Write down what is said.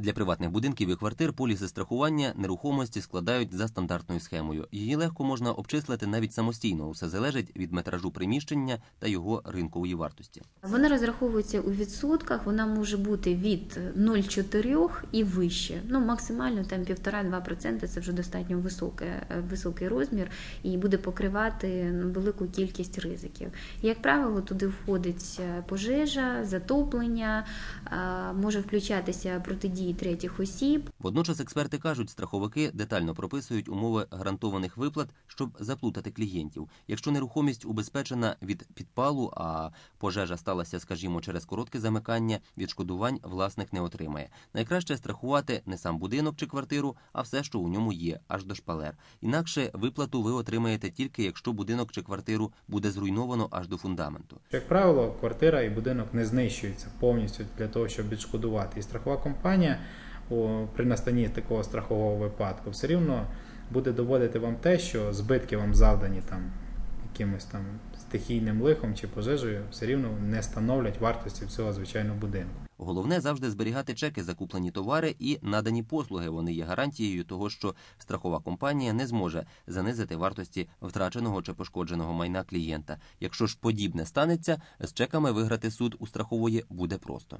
Для приватних будинків і квартир поліси страхування нерухомості складають за стандартною схемою. Її легко можна обчислити навіть самостійно. Все залежить від метражу приміщення та його ринкової вартості. Вона розраховується у відсотках, вона може бути від 0,4 і вище. Ну, максимально там 1,5-2% це вже достатньо високе, е, високий розмір і буде покривати ну, велику кількість ризиків. Як правило, туди входить е, пожежа, затоплення, е, може включатися протидії третіх осіб. Водночас експерти кажуть, страховики детально прописують умови гарантованих виплат, щоб заплутати клієнтів. Якщо нерухомість убезпечена від підпалу, а пожежа сталася, скажімо, через коротке замикання, відшкодувань власник не отримає. Найкраще страхувати не сам будинок чи квартиру, а все, що у ньому є, аж до шпалер. Інакше виплату ви отримаєте тільки якщо будинок чи квартиру буде зруйновано аж до фундаменту. Як правило, квартира і будинок не знищуються повністю для того, щоб відшкодувати. І страхова компанія при настанні такого страхового випадку все рівно буде доводити вам те, що збитки вам завдані там якимось там стихійним лихом чи пожежею, все рівно не становлять вартості всього звичайного будинку. Головне завжди зберігати чеки, закуплені товари і надані послуги. Вони є гарантією того, що страхова компанія не зможе занизити вартості втраченого чи пошкодженого майна клієнта. Якщо ж подібне станеться, з чеками виграти суд у страхової буде просто.